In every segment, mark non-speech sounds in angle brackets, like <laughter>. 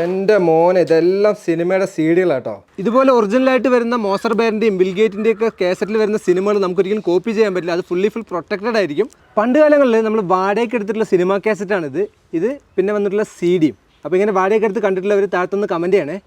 എന്റെ മോൻ ഇതെല്ലാം സിനിമയുടെ സീഡികളാട്ടോ ഇതുപോലെ ഒറിജിനലായിട്ട് വരുന്ന മോസർ ബെയറിന്റെയും ബിൽഗേറ്റിന്റെയും ഒക്കെ കേസറ്റിൽ വരുന്ന സിനിമകൾ നമുക്കൊരിക്കലും കോപ്പി ചെയ്യാൻ പറ്റില്ല. അത് ഫുള്ളി ഫുൾ പ്രൊട്ടക്റ്റഡ് ആയിരിക്കും. പണ്ട് കാലങ്ങളിൽ നമ്മൾ വാടകയ്ക്ക് എടുത്തിട്ടുള്ള സിനിമ കാസറ്റാണിത് ഇത് പിന്നെ വന്നിട്ടുള്ള സി ഡിയും അപ്പോൾ ഇങ്ങനെ വാടകയ്ക്ക് എടുത്ത് കണ്ടിട്ടുള്ളവർ താഴത്തൊന്ന് കമന്റ് ചെയ്യണേ.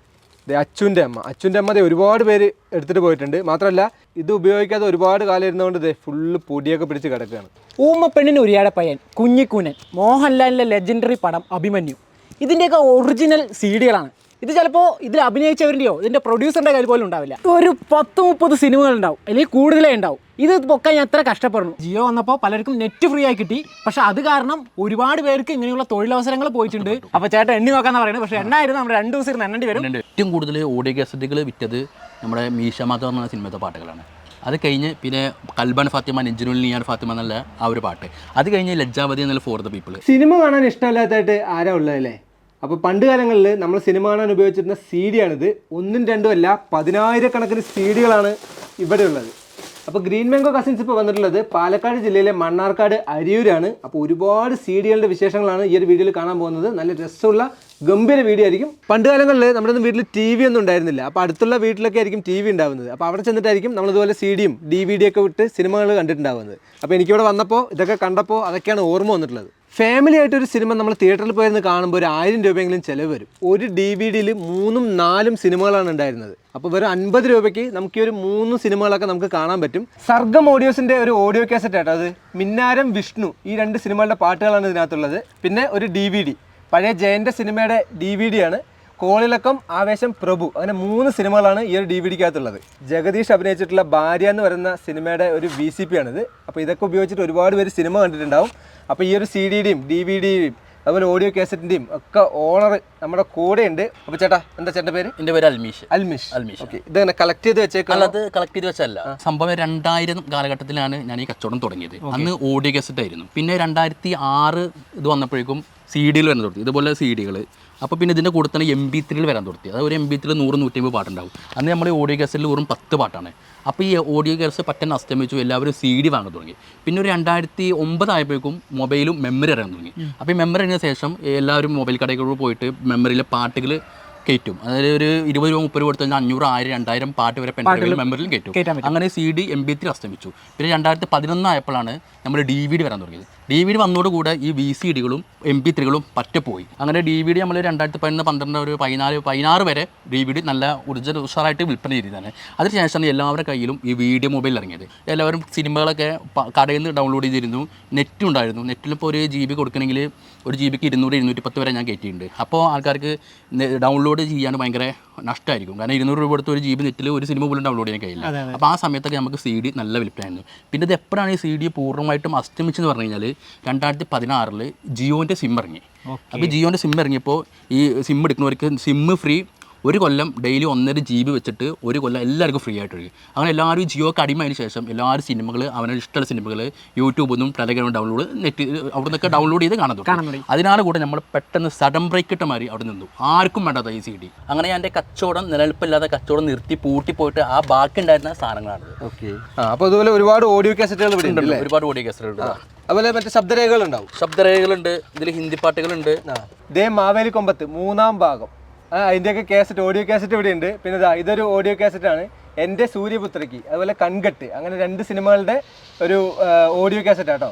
അച്ഛന്റെ അമ്മ. അച്ഛന്റെ അമ്മ ഒരുപാട് പേര് എടുത്തിട്ട് പോയിട്ടുണ്ട്. മാത്രമല്ല ഇത് ഉപയോഗിക്കാതെ ഒരുപാട് കാലം ഇരുന്നുകൊണ്ട് ഇതേ ഫുള്ള് പൊടിയൊക്കെ പിടിച്ച് കിടക്കുകയാണ്. ഊമ്മപ്പെണ്ണിന് ഉരിയാടെ പയ്യൻ കുഞ്ഞിക്കൂനൻ മോഹൻലാലിന്റെ ലെജൻഡറി പടം അഭിമന്യു. ഇതിന്റെയൊക്കെ ഒറിജിനൽ സി ഡികളാണ് ഇത് ചിലപ്പോൾ ഇതിൽ അഭിനയിച്ചവരുടെയോ ഇതിന്റെ പ്രൊഡ്യൂസറിന്റെ കയ്യിൽ പോലും ഉണ്ടാവില്ല. ഒരു പത്ത് മുപ്പത് സിനിമകൾ ഉണ്ടാവും അല്ലെങ്കിൽ കൂടുതലേ ഉണ്ടാവും. ഇത് പൊക്കാൻ ഞാൻ എത്ര കഷ്ടപ്പെടുന്നു. ജിയോ വന്നപ്പോൾ പലർക്കും നെറ്റ് ഫ്രീ ആയി കിട്ടി. പക്ഷെ അത് കാരണം ഒരുപാട് പേർക്ക് ഇങ്ങനെയുള്ള തൊഴിലവസരങ്ങൾ പോയിട്ടുണ്ട്. അപ്പോൾ ചേട്ടൻ എണ്ണി നോക്കാന്ന് പറയുന്നത്. പക്ഷേ എണ്ണായിരുന്നു. നമ്മുടെ രണ്ട് ദിവസം ഇരുന്ന് എണ്ണേണ്ടി വരും. ഏറ്റവും കൂടുതൽ ഓഡിയോ കാസറ്റുകൾ വിറ്റത് നമ്മുടെ മീശമാത്ത പറഞ്ഞ സിനിമത്തെ പാട്ടുകളാണ്. അത് കഴിഞ്ഞ് പിന്നെ കൽബൻ ഫാത്തിമ നെഞ്ചിനുള്ളിൽ നീയാൻ ഫാത്തിമ എന്നുള്ള ആ ഒരു പാട്ട്. അത് കഴിഞ്ഞ് ലജ്ജാവതി എന്നുള്ള ഫോർ ദ പീപ്പിൾ സിനിമ കാണാൻ ഇഷ്ടമില്ലാത്തതായിട്ട് ആരാ ഉള്ളതല്ലേ? അപ്പോൾ പണ്ട് കാലങ്ങളിൽ നമ്മൾ സിനിമ കാണാൻ ഉപയോഗിച്ചിരുന്ന സി ഡിയാണിത് ഒന്നും രണ്ടും അല്ല പതിനായിരക്കണക്കിന് സി ഡികളാണ് ഇവിടെ ഉള്ളത് അപ്പോൾ ഗ്രീൻ മാംഗോ കസിൻസ് ഇപ്പോൾ വന്നിട്ടുള്ളത് പാലക്കാട് ജില്ലയിലെ മണ്ണാർക്കാട് അരിയൂരാണ്. അപ്പോൾ ഒരുപാട് സി ഡികളുടെ വിശേഷങ്ങളാണ് ഈ ഒരു വീഡിയോയിൽ കാണാൻ പോകുന്നത്. നല്ല രസമുള്ള ഗംഭീര വീഡിയോ ആയിരിക്കും. പണ്ട് കാലങ്ങളിൽ നമ്മുടെ വീട്ടിൽ ടി വി ഒന്നും ഉണ്ടായിരുന്നില്ല. അപ്പോൾ അടുത്തുള്ള വീട്ടിലൊക്കെ ആയിരിക്കും ടി വി ഉണ്ടാവുന്നത്. അപ്പോൾ അവിടെ ചെന്നിട്ടായിരിക്കും നമ്മളിതുപോലെ സി ഡിയും ഡി വി ഡി ഒക്കെ വിട്ട് സിനിമകൾ കണ്ടിട്ടുണ്ടാവുന്നത്. അപ്പോൾ എനിക്കിവിടെ വന്നപ്പോൾ ഇതൊക്കെ കണ്ടപ്പോൾ അതൊക്കെയാണ് ഓർമ്മ വന്നിട്ടുള്ളത്. ഫാമിലി ആയിട്ട് ഒരു സിനിമ നമ്മൾ തിയേറ്ററിൽ പോയിരുന്ന് കാണുമ്പോൾ ഒരു ആയിരം രൂപയെങ്കിലും ചിലവ് വരും. ഒരു ഡി വി ഡിയിൽ മൂന്നും നാലും സിനിമകളാണ് ഉണ്ടായിരുന്നത്. അപ്പോൾ വെറും അൻപത് രൂപയ്ക്ക് നമുക്ക് ഈ ഒരു മൂന്ന് സിനിമകളൊക്കെ നമുക്ക് കാണാൻ പറ്റും. സർഗം ഓഡിയോസിന്റെ ഒരു ഓഡിയോ കാസറ്റ് ആട്ടോ അത്. മിന്നാരം വിഷ്ണു ഈ രണ്ട് സിനിമകളുടെ പാട്ടുകളാണ് ഇതിനകത്തുള്ളത്. പിന്നെ ഒരു ഡി വി ഡി പഴയ ജയന്റെ സിനിമയുടെ ഡി വി ഡി ആണ്. കോളിളക്കം ആവേശം പ്രഭു അങ്ങനെ മൂന്ന് സിനിമകളാണ് ഈ ഒരു ഡി വി ഡിക്കകത്തുള്ളത്. ജഗദീഷ് അഭിനയിച്ചിട്ടുള്ള ഭാര്യ എന്ന് പറയുന്ന സിനിമയുടെ ഒരു വി സി പി ആണിത്. അപ്പോൾ ഇതൊക്കെ ഉപയോഗിച്ചിട്ട് ഒരുപാട് പേര് സിനിമ കണ്ടിട്ടുണ്ടാവും. അപ്പോൾ ഈ ഒരു സി ഡിയുടെയും ഡി വി ഡിയുടെയും അതുപോലെ ഓഡിയോ കാസറ്റിന്റെയും ഒക്കെ ഓണർ നമ്മുടെ കൂടെ ഉണ്ട് അപ്പോൾ ചേട്ടാ എന്താ ചേട്ടന്റെ പേര്? എന്റെ പേര് അൽമീഷ്. അൽമീഷ്. അൽമീഷ്. ഓക്കെ. ഇത് തന്നെ കളക്ട് ചെയ്ത് വെച്ചേക്കാം അല്ലാതെ കളക്ട് ചെയ്ത് വെച്ചല്ല സംഭവം രണ്ടായിരം കാലഘട്ടത്തിലാണ് ഞാൻ ഈ കച്ചവടം തുടങ്ങിയത്. അന്ന് ഓഡിയോ കാസറ്റ് ആയിരുന്നു പിന്നെ രണ്ടായിരത്തി ആറ് ഇത് വന്നപ്പോഴേക്കും സി ഡിയിൽ വരുന്ന തുടങ്ങി. ഇതുപോലെ സി ഡികൾ അപ്പോൾ പിന്നെ ഇതിന്റെ കൂടെ തന്നെ എം ബി ത്രീയിൽ വരാൻ തുടങ്ങി. അതായത് ഒരു എം ബി ത്രീയിൽ നൂറ് നൂറ്റമ്പത് പാട്ടുണ്ടാവും. അന്ന് നമ്മൾ ഓഡിയോ കേസിൽ വെറും പത്ത് പാട്ടാണ്. അപ്പോൾ ഈ ഓഡിയോ കേസ് പറ്റൻ അസ്തമിച്ചു എല്ലാവരും സി ഡി വാങ്ങാൻ തുടങ്ങി. പിന്നെ ഒരു രണ്ടായിരത്തി ഒമ്പതായപ്പോഴേക്കും മൊബൈലും മെമ്മറി ഇറങ്ങാൻ തുടങ്ങി. അപ്പോൾ ഈ മെമ്മറി ഇറങ്ങിയ ശേഷം എല്ലാവരും മൊബൈൽ കടയിൽ പോയിട്ട് മെമ്മറിയിലെ പാട്ടുകൾ കയറ്റും. അതായത് ഒരു ഇരുപത് രൂപ മുപ്പത് രൂപ കൊടുത്തു കഴിഞ്ഞാൽ അഞ്ഞൂറ് ആയിരം രണ്ടായിരം പാട്ട് വരെ പെൻഡ്രൈവിൽ കയറ്റാൻ കയറ്റും അങ്ങനെ C D M P three അസ്തമിച്ചു. പിന്നെ രണ്ടായിരത്തി പതിനൊന്നായപ്പോഴാണ് നമ്മൾ ഡി വി ഡി വരാൻ തുടങ്ങിയത്. ഡി വി ഡി വന്നതോടുകൂടെ ഈ വി സി ഡികളും എം പി ത്രീകളും പറ്റപ്പോയി അങ്ങനെ ഡി വി ഡി നമ്മൾ രണ്ടായിരത്തി പതിനൊന്ന് പന്ത്രണ്ട് ഒരു പതിനാല് പതിനാറ് വരെ ഡി വി ഡി നല്ല ഊർജ ഉഷാറായിട്ട് വിൽപ്പന ചെയ്തതാണ്. അതിനുശേഷമാണ് എല്ലാവരുടെ കയ്യിലും ഈ വീഡിയോ മൊബൈൽ ഇറങ്ങിയത്. എല്ലാവരും സിനിമകളൊക്കെ കടയിൽ നിന്ന് ഡൗൺലോഡ് ചെയ്തിരുന്നു. നെറ്റും ഉണ്ടായിരുന്നു. നെറ്റിലിപ്പോൾ ഒരു ജി ബി കൊടുക്കണമെങ്കിൽ ഒരു ജി ബിക്ക് ഇരുന്നൂറ് ഇരുന്നൂറ്റി പത്ത് വരെ ഞാൻ കയറ്റിയിട്ടുണ്ട്. അപ്പോൾ ആൾക്കാർക്ക് ഡൗൺലോഡ് ചെയ്യാൻ ഭയങ്കര നഷ്ടമായിരിക്കും കാരണം ഇരുന്നൂറ് രൂപ കൊടുത്ത് ഒരു ജി ബി നെറ്റിൽ ഒരു സിനിമ പോലും ഡൗൺലോഡ് ചെയ്യാൻ കഴിയില്ല. അപ്പോൾ ആ സമയത്തൊക്കെ നമുക്ക് സി ഡി നല്ല വിൽപ്പനായിരുന്നു പിന്നെ ഇത് എപ്പോഴാണ് ഈ സി ഡി പൂർണമായിട്ടും അസ്തമിച്ചെന്ന് പറഞ്ഞു കഴിഞ്ഞാൽ രണ്ടായിരത്തി പതിനാറിൽ ജിയോന്റെ സിം ഇറങ്ങി അപ്പോൾ ജിയോന്റെ സിം ഇറങ്ങിയപ്പോൾ ഈ സിം എടുക്കുന്നവർക്ക് സിം ഫ്രീ ഒരു കൊല്ലം ഡെയിലി ഒന്നര ജി ബി വെച്ചിട്ട് ഒരു കൊല്ലം എല്ലാവർക്കും ഫ്രീ ആയിട്ട് ഒഴുകി. അങ്ങനെ എല്ലാവരും ജിയോക്ക് അടിമയതിന് ശേഷം എല്ലാവരും സിനിമകൾ അവരുടെ ഇഷ്ടമുള്ള സിനിമകൾ യൂട്യൂബ് ഒന്നും ടെലഗ്രാം ഡൗൺലോഡ് നെറ്റ് അവിടെ നിന്നൊക്കെ ഡൗൺലോഡ് ചെയ്ത് കാണാൻ തുടങ്ങി. അതിനാണ് കൂടെ നമ്മൾ പെട്ടെന്ന് സഡൻ ബ്രേക്ക് ഇട്ട മാതിരി അവിടെ നിന്നു. ആർക്കും വേണ്ടാത്ത ഈ സി ഡി അങ്ങനെ എന്റെ കച്ചവടം നിലനിൽപ്പില്ലാതെ കച്ചവടം നിർത്തി പൂട്ടി പോയിട്ട് ആ ബാക്കി ഉണ്ടായിരുന്ന സാധനങ്ങളാണ് ഓക്കെ അപ്പോൾ അതുപോലെ ഒരുപാട് ഓഡിയോ കാസറ്റുകൾ ഇവിടെ ഉണ്ട് ഒരുപാട് ഓഡിയോ കാസറ്റുകൾ അതുപോലെ മറ്റേ ശബ്ദരേഖകൾ ഉണ്ടാവും ശബ്ദരേഖകളുണ്ട് ഇതിൽ ഹിന്ദി പാട്ടുകളുണ്ട്. ഇതേ മാവേലി കൊമ്പത്ത് മൂന്നാം ഭാഗം. അതിന്റെയൊക്കെ കാസറ്റ് ഓഡിയോ കാസറ്റ് ഇവിടെ ഉണ്ട്. പിന്നെ ഇതാ ഇതൊരു ഓഡിയോ കാസറ്റ് ആണ്. എന്റെ സൂര്യപുത്രയ്ക്ക് അതുപോലെ കൺകെട്ട് അങ്ങനെ രണ്ട് സിനിമകളുടെ ഒരു ഓഡിയോ കാസറ്റ് ആട്ടോ.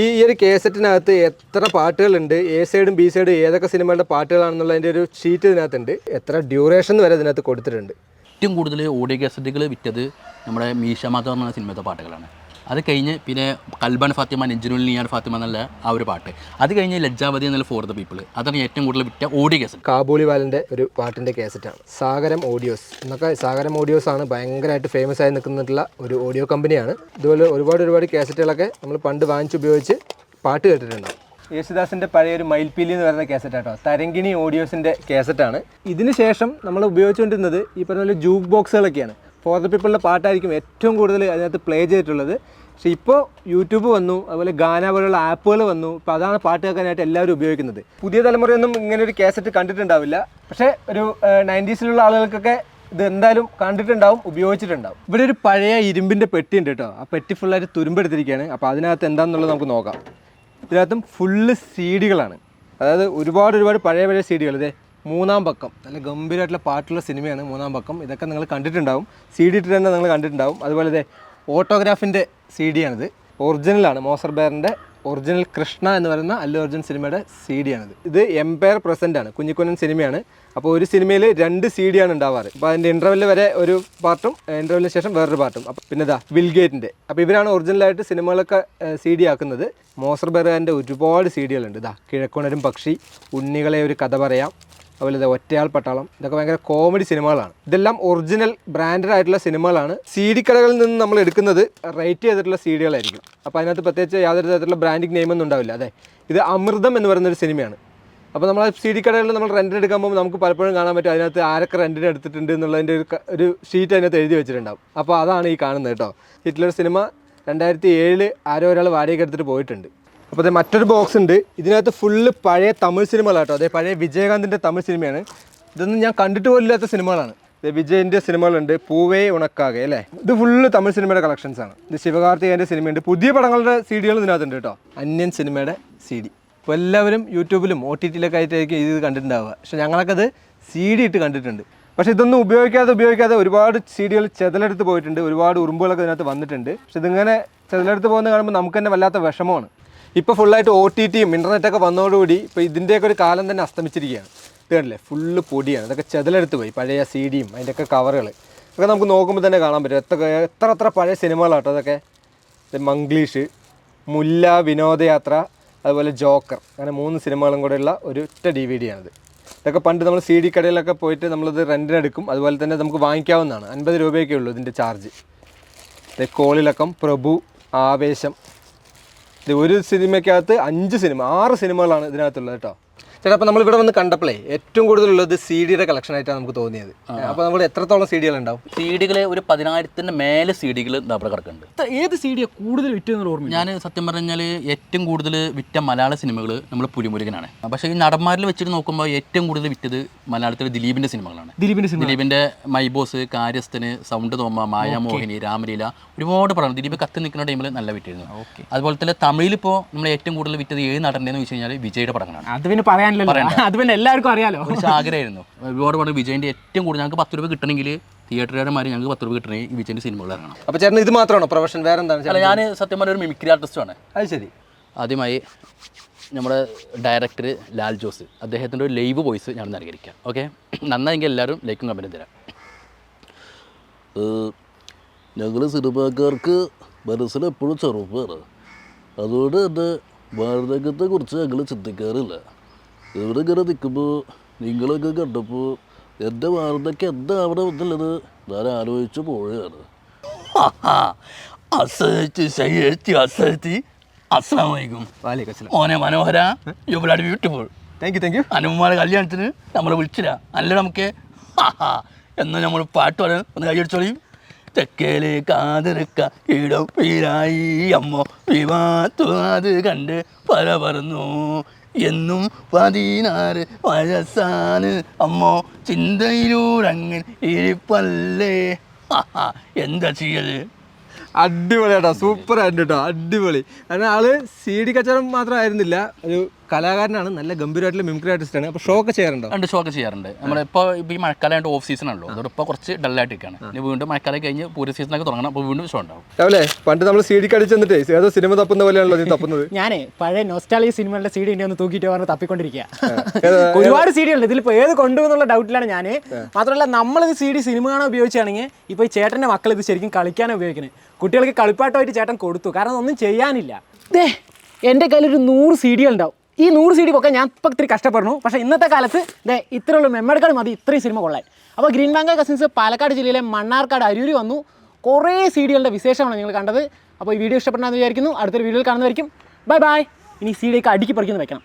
ഈ ഈ ഒരു കേസറ്റിനകത്ത് എത്ര പാട്ടുകളുണ്ട്? എ സൈഡും ബി സൈഡും ഏതൊക്കെ സിനിമകളുടെ പാട്ടുകളാണെന്നുള്ളതിന്റെ ഒരു ഷീറ്റ് ഇതിനകത്തുണ്ട്. എത്ര ഡ്യൂറേഷൻ വരെ ഇതിനകത്ത് കൊടുത്തിട്ടുണ്ട്. ഏറ്റവും കൂടുതൽ ഓഡിയോ കാസറ്റുകൾ വിറ്റത് നമ്മുടെ മീശമാത്ത പറഞ്ഞ സിനിമത്തെ പാട്ടുകളാണ്. അത് കഴിഞ്ഞ് പിന്നെ കൽബാൻ ഫാത്തിമ നെഞ്ചിനുൽ നീയാൻ ഫാത്തിമ എന്നുള്ള ആ ഒരു പാട്ട്. അത് കഴിഞ്ഞ് ലജ്ജാവതി എന്നുള്ള ഫോർ ദ പീപ്പിൾ അതാണ് ഏറ്റവും കൂടുതൽ വിറ്റ ഓഡിയോ കേസറ്റ് കാബൂളിവാലിന്റെ ഒരു പാട്ടിന്റെ കേസറ്റാണ്. സാഗരം ഓഡിയോസ് എന്നൊക്കെ സാഗരം ഓഡിയോസ് ആണ് ഭയങ്കരമായിട്ട് ഫേമസ് ആയി നിൽക്കുന്നിട്ടുള്ള ഒരു ഓഡിയോ കമ്പനിയാണ്. ഇതുപോലെ ഒരുപാട് ഒരുപാട് കേസറ്റുകളൊക്കെ നമ്മൾ പണ്ട് വാങ്ങിച്ച് ഉപയോഗിച്ച് പാട്ട് കേട്ടിട്ടുണ്ടാവും. യേശുദാസിന്റെ പഴയ ഒരു മയിൽപ്പീലി എന്ന് പറയുന്ന കേസറ്റാട്ടോ തരങ്കിണി ഓഡിയോസിന്റെ കേസറ്റാണ്. ഇതിന് ശേഷം നമ്മൾ ഉപയോഗിച്ചുകൊണ്ടിരുന്നത് ഈ പറഞ്ഞ പോലെ ജൂക്ക് ബോക്സുകളൊക്കെയാണ് ഫോർ ദ പീപ്പിളിന്റെ പാട്ടായിരിക്കും ഏറ്റവും കൂടുതൽ അതിനകത്ത് പ്ലേ ചെയ്തിട്ടുള്ളത്. പക്ഷേ ഇപ്പോൾ യൂട്യൂബ് വന്നു അതുപോലെ ഗാന പോലുള്ള ആപ്പുകൾ വന്നു ഇപ്പോൾ അതാണ് പാട്ട് കേൾക്കാനായിട്ട് എല്ലാവരും ഉപയോഗിക്കുന്നത്. പുതിയ തലമുറയൊന്നും ഇങ്ങനെ ഒരു കാസറ്റ് കണ്ടിട്ടുണ്ടാവില്ല. പക്ഷേ ഒരു നയന്റീസിലുള്ള ആളുകൾക്കൊക്കെ ഇത് എന്തായാലും കണ്ടിട്ടുണ്ടാവും ഉപയോഗിച്ചിട്ടുണ്ടാവും. ഇവിടെ ഒരു പഴയ ഇരുമ്പിന്റെ പെട്ടി ഉണ്ട് കേട്ടോ. ആ പെട്ടി ഫുള്ളായിട്ട് തുരുമ്പെടുത്തിരിക്കുകയാണ് അപ്പോൾ അതിനകത്ത് എന്താണെന്നുള്ളത് നമുക്ക് നോക്കാം. ഇതിനകത്തും ഫുള്ള് സീഡികളാണ് അതായത് ഒരുപാട് ഒരുപാട് പഴയ പഴയ സീഡികൾ ഇതേ മൂന്നാം പക്കം. നല്ല ഗംഭീരമായിട്ടുള്ള പാട്ടുള്ള സിനിമയാണ് മൂന്നാം പക്കം. ഇതൊക്കെ നിങ്ങൾ കണ്ടിട്ടുണ്ടാവും. സി ഡി ഇട്ട് തന്നെ നിങ്ങൾ കണ്ടിട്ടുണ്ടാവും. അതുപോലെ ഇതേ ഓട്ടോഗ്രാഫിന്റെ സി ഡി ആണിത്. ഒറിജിനലാണ് മോസർ ബേറിന്റെ ഒറിജിനൽ കൃഷ്ണ എന്ന് പറയുന്ന അല്ലു അർജുൻ സിനിമയുടെ സി ഡി ആണിത്. ഇത് എംപയർ പ്രസന്റ് ആണ്. കുഞ്ഞിക്കുഞ്ഞൻ സിനിമയാണ്. അപ്പോൾ ഒരു സിനിമയിൽ രണ്ട് സി ഡി ആണ് ഉണ്ടാവാറ്. അപ്പോൾ അതിന്റെ ഇന്റർവെല്ലിൽ വരെ ഒരു പാർട്ടും ഇന്റർവെല്ലിന് ശേഷം വേറൊരു പാർട്ടും അപ്പോൾ പിന്നെ ഇതാ വിൽഗേറ്റിന്റെ അപ്പോൾ ഇവരാണ് ഒറിജിനലായിട്ട് സിനിമകളൊക്കെ സി ഡി ആക്കുന്നത്. മോസർ ബെറാന്റെ ഒരുപാട് സി ഡികളുണ്ട് ഇതാ കിഴക്കുണരും പക്ഷി ഉണ്ണികളെ ഒരു കഥ പറയാം. അതുപോലെ ഇത് ഒറ്റയാൾ പട്ടാളം. ഇതൊക്കെ ഭയങ്കര കോമഡി സിനിമകളാണ്. ഇതെല്ലാം ഒറിജിനൽ ബ്രാൻഡഡ് ആയിട്ടുള്ള സിനിമകളാണ്. സി ഡി കടകളിൽ നിന്ന് നമ്മൾ എടുക്കുന്നത് റേറ്റ് ചെയ്തിട്ടുള്ള സി ഡികളായിരിക്കും അപ്പോൾ അതിനകത്ത് പ്രത്യേകിച്ച് യാതൊരു തരത്തിലുള്ള ബ്രാൻഡിങ് നെയിമൊന്നും ഉണ്ടാവില്ല. അതെ ഇത് അമൃതം എന്ന് പറയുന്നൊരു സിനിമയാണ്. അപ്പോൾ നമ്മൾ സി ഡി കടകളിൽ നമ്മൾ റെന്റിന് പോകുമ്പോൾ നമുക്ക് പലപ്പോഴും കാണാൻ പറ്റും അതിനകത്ത് ആരൊക്കെ റെന്റിന് എടുത്തിട്ടുണ്ട് എന്നുള്ളതിന്റെ ഒരു ഒരു ഷീറ്റ് അതിനകത്ത് എഴുതി വെച്ചിട്ടുണ്ടാവും. അപ്പോൾ അതാണ് ഈ കാണുന്നത് കേട്ടോ. ഹിറ്റ്ലർ സിനിമ രണ്ടായിരത്തി ഏഴിൽ ആരോ ഒരാൾ വാടകയ്ക്ക് എടുത്തിട്ട് പോയിട്ടുണ്ട്. അപ്പോൾ അതേ മറ്റൊരു ബോക്സ് ഉണ്ട്. ഇതിനകത്ത് ഫുള്ള് പഴയ തമിഴ് സിനിമകളാട്ടോ. അതേ പഴയ വിജയകാന്തിന്റെ തമിഴ് സിനിമയാണ്. ഇതൊന്നും ഞാൻ കണ്ടിട്ട് പോലില്ലാത്ത സിനിമകളാണ്. വിജയന്റെ സിനിമകളുണ്ട്. പൂവേ ഉണക്കാകെ അല്ലേ? ഇത് ഫുള്ള് തമിഴ് സിനിമയുടെ കളക്ഷൻസ് ആണ്. ഇത് ശിവകാർത്തികേന്റെ സിനിമയുണ്ട്. പുതിയ പടങ്ങളുടെ സി ഡികൾ ഇതിനകത്തുണ്ട് കേട്ടോ. അന്യൻ സിനിമയുടെ സി ഡി അപ്പോൾ എല്ലാവരും യൂട്യൂബിലും ഒ ടി ടിയിലൊക്കെ ആയിട്ടായിരിക്കും ഇത് കണ്ടിട്ടുണ്ടാവുക. പക്ഷേ ഞങ്ങളൊക്കെ അത് സി ഡി ഇട്ട് കണ്ടിട്ടുണ്ട്. പക്ഷേ ഇതൊന്നും ഉപയോഗിക്കാതെ ഉപയോഗിക്കാതെ ഒരുപാട് സി ഡികൾ ചെതലെടുത്ത് പോയിട്ടുണ്ട്. ഒരുപാട് ഉറുമ്പുകളൊക്കെ ഇതിനകത്ത് വന്നിട്ടുണ്ട്. പക്ഷെ ഇതിങ്ങനെ ചെതലെടുത്ത് പോകുന്നത് കാണുമ്പോൾ നമുക്ക് തന്നെ വല്ലാത്ത വിഷമമാണ്. ഇപ്പോൾ ഫുള്ളായിട്ട് ഒ ടി ടിയും ഇന്റർനെറ്റൊക്കെ വന്നതോടുകൂടി ഇപ്പോൾ ഇതിന്റെയൊക്കെ ഒരു കാലം തന്നെ അസ്തമിച്ചിരിക്കുകയാണ്. ഇത് ഫുള്ള് പൊടിയാണ്. ഇതൊക്കെ ചെതലെടുത്ത് പോയി. പഴയ സി ഡിയും അതിന്റെയൊക്കെ കവറുകൾ ഒക്കെ നമുക്ക് നോക്കുമ്പോൾ തന്നെ കാണാൻ പറ്റും. എത്ര എത്ര എത്ര പഴയ സിനിമകളാട്ടോ അതൊക്കെ മംഗ്ലീഷ് മുല്ല വിനോദയാത്ര അതുപോലെ ജോക്കർ. അങ്ങനെ മൂന്ന് സിനിമകളും കൂടെയുള്ള ഒരു ഒറ്റ ഡി വി ഡി ആണിത്. ഇതൊക്കെ പണ്ട് നമ്മൾ സി ഡി കടയിലൊക്കെ പോയിട്ട് നമ്മളിത് റെന്റിനെടുക്കും അതുപോലെ തന്നെ നമുക്ക് വാങ്ങിക്കാവുന്നതാണ്. അൻപത് രൂപയൊക്കെ ഉള്ളൂ ഇതിന്റെ ചാർജ് കോളിലക്കം പ്രഭു ആവേശം ഇത് ഒരു സിനിമയ്ക്കകത്ത് അഞ്ച് സിനിമ ആറ് സിനിമകളാണ് ഇതിനകത്തുള്ളത് കേട്ടോ. ചേട്ടാ അപ്പോൾ നമ്മൾ ഇവിടെ വന്ന് കണ്ടപ്പോഴേ ഏറ്റവും കൂടുതലുള്ളത് സി ഡിയുടെ കളക്ഷൻ ആയിട്ടാണ് നമുക്ക് തോന്നിയത്. അപ്പോൾ നമ്മൾ എത്രത്തോളം സി ഡികൾ ഉണ്ടാവും? സി ഡികൾ ഒരു പതിനായിരത്തിന്റെ മേലെ സി ഡികൾ അവിടെ കിടക്കുന്നുണ്ട്. ഏത് സി ഡിയാണ് കൂടുതൽ വിറ്റെന്നുള്ള ഓർമ്മ ഞാൻ സത്യം പറഞ്ഞാൽ ഏറ്റവും കൂടുതൽ വിറ്റ മലയാള സിനിമകൾ നമ്മൾ പുലിമുരുകനാണ്. പക്ഷേ ഈ നടന്മാരിൽ വെച്ചിട്ട് നോക്കുമ്പോൾ ഏറ്റവും കൂടുതൽ വിറ്റത് മലയാളത്തിലെ ദിലീപിന്റെ സിനിമകളാണ്. ദിലീപിന്റെ സിനിമ ദിലീപിന്റെ my boss Karyasthan sound Thoma Mayamohini Ramaleela ഒരുപാട് പടം ദിലീപ് കത്തി നിൽക്കുന്ന ടൈമിൽ നല്ല വിറ്റിരുന്നു. അതുപോലെ തന്നെ തമിഴിൽ ഇപ്പോൾ നമ്മൾ ഏറ്റവും കൂടുതൽ വിറ്റത് ഏത് വെച്ച് കഴിഞ്ഞാൽ വിജയുടെ പടങ്ങളാണ്. അത് പിന്നെ പറയാനില്ലല്ലോ അത് പിന്നെ എല്ലാവർക്കും അറിയാലോ. ആഗ്രഹമായിരുന്നു. ഒരുപാട് പറഞ്ഞു വിജയന്റെ ഏറ്റവും കൂടുതൽ ഞങ്ങൾക്ക് പത്ത് രൂപ കിട്ടണമെങ്കിൽ തിയേറ്ററുകാരന്മാർ ഞങ്ങൾക്ക് പത്ത് രൂപ കിട്ടണമെങ്കിൽ ഈ വിജയന്റെ സിനിമകൾ ഇറങ്ങണം. അപ്പോൾ ചേട്ടൻ ഇത് മാത്രമാണോ പ്രൊഫഷൻ? വേറെ എന്താണ് അല്ല ഞാൻ സത്യം പറഞ്ഞ ഒരു മിമിക്രി ആർട്ടിസ്റ്റാണ് അത് ശരി. ആദ്യമായി നമ്മുടെ ഡയറക്ടർ ലാൽ ജോസ് അദ്ദേഹത്തിന്റെ ഒരു ലൈവ് വോയിസ് ഞാൻ അനുകരിക്കാം ഓക്കെ നന്നായെങ്കിൽ എല്ലാവരും ലൈക്കും കമന്റും തരാം. ഞങ്ങൾ സിനിമാക്കാർക്ക് മനസ്സിലെപ്പോഴും ചെറുപ്പാണ് അതുകൊണ്ട് തന്നെ കുറിച്ച് ഞങ്ങൾ ചിന്തിക്കാറില്ല. ഇവിടെ ഇങ്ങനെ നിൽക്കുമ്പോൾ നിങ്ങളൊക്കെ കണ്ടപ്പോൾ എന്റെ വാർന്നൊക്കെ എന്താ അവിടെ വന്നുള്ളത് ഞാൻ ആലോചിച്ച് പോവുകയാണ്. ഓനെ മനോഹര you blood beautiful thank you thank you അനുമാരുടെ കല്യാണത്തിന് നമ്മളെ വിളിച്ചില്ല. അല്ല നമുക്ക്. എന്ന് നമ്മൾ പാട്ട് പറയാൻ ഒന്ന് കൈയടിച്ചോളിയും തെക്കേലെ കാതിരക്ക ഇടം പീരായി. അമ്മോ വിവാത്തു അത് കണ്ട് പല പറന്നു. എന്നും പതിനാറ് വയസ്സാണ്. അമ്മോ ചിന്തയിലൂരങ്ങൻ ഇരിപ്പല്ലേ? എന്താ ചെയ്യൽ? അടിപൊളിയാട്ടോ സൂപ്പർ ആയിട്ട് അടിപൊളി. കാരണം ആൾ സി ഡി കച്ചവടം മാത്രമായിരുന്നില്ല ഒരു കലാകാരനാണ് നല്ല ഗംഭീരമായിട്ടുള്ള മിമിക്രി ആർട്ടിസ്റ്റ് ആണ്. അപ്പോൾ ഷോ ഒക്കെ ചെയ്യാറുണ്ടോ? രണ്ട് ഷോ ഒക്കെ ചെയ്യാറുണ്ട്. നമ്മളിപ്പോൾ ഇപ്പോൾ ഈ മഴക്കാലമായിട്ട് ഓഫ് സീസൺ ആണല്ലോ. അതോടെ ഇപ്പോൾ കുറച്ച് ഡള്ളായിട്ട് ഇരിക്കുകയാണ് ഇനി വീണ്ടും മഴക്കാലം കഴിഞ്ഞ് പൂര സീസണൊക്കെ തുടങ്ങണം. അപ്പോൾ വീണ്ടും ഷോ ഉണ്ടാവും. രാവിലെ പണ്ട് നമ്മൾ സി ഡി കടിച്ച് ഏതോ സിനിമ തപ്പുന്ന പോലെയാണല്ലോ നീ തപ്പുന്നത്? <laughs> ഞാൻ പഴയ നോസ്റ്റാളി സിനിമകളുടെ സി ഡി ഒന്ന് തൂക്കിയിട്ട് പറഞ്ഞ് തപ്പിക്കൊണ്ടിരിക്കുക ഒരുപാട് സി ഡി ഉണ്ട് ഇതിലിപ്പോൾ ഏത് കൊണ്ടുപോകുന്നുള്ള ഡൗട്ടിലാണ് ഞാൻ മാത്രമല്ല നമ്മളിത് സി ഡി സിനിമ കാണാൻ ഉപയോഗിച്ചാണെങ്കിൽ ഇപ്പോൾ ഈ ചേട്ടന്റെ മക്കൾ ഇത് ശരിക്കും കളിക്കാനാണ് ഉപയോഗിക്കുന്നത് കുട്ടികൾക്ക് കളിപ്പാട്ടമായിട്ട് ചേട്ടൻ കൊടുത്തു. കാരണം ഒന്നും ചെയ്യാനില്ല. ദേ എന്റെ കയ്യിലൊരു നൂറ് സി ഡി ഉണ്ടാവും ഈ നൂറ് സി ഡി ഒക്കെ ഞാൻ ഇപ്പം ഇത്തിരി കഷ്ടപ്പെടുന്നു. പക്ഷേ ഇന്നത്തെ കാലത്ത് ദേ ഇത്രയുള്ള മെമ്മറിക്കാട് മതി ഇത്രയും സിനിമ കൊള്ളാൻ. അപ്പോൾ ഗ്രീൻ ബാങ്ക് കസിൻസ് പാലക്കാട് ജില്ലയിലെ മണ്ണാർക്കാട് അരൂരി വന്നു. കുറേ സി ഡികളുടെ വിശേഷമാണ് നിങ്ങൾ കണ്ടത്. അപ്പോൾ ഈ വീഡിയോ ഇഷ്ടപ്പെടാമെന്ന് വിചാരിക്കുന്നു. അടുത്തൊരു വീഡിയോയിൽ കാണുന്നതായിരിക്കും. Bye bye. ഇനി സി ഡിയൊക്കെ അടുക്കി പറിക്കുന്നു വെക്കണം.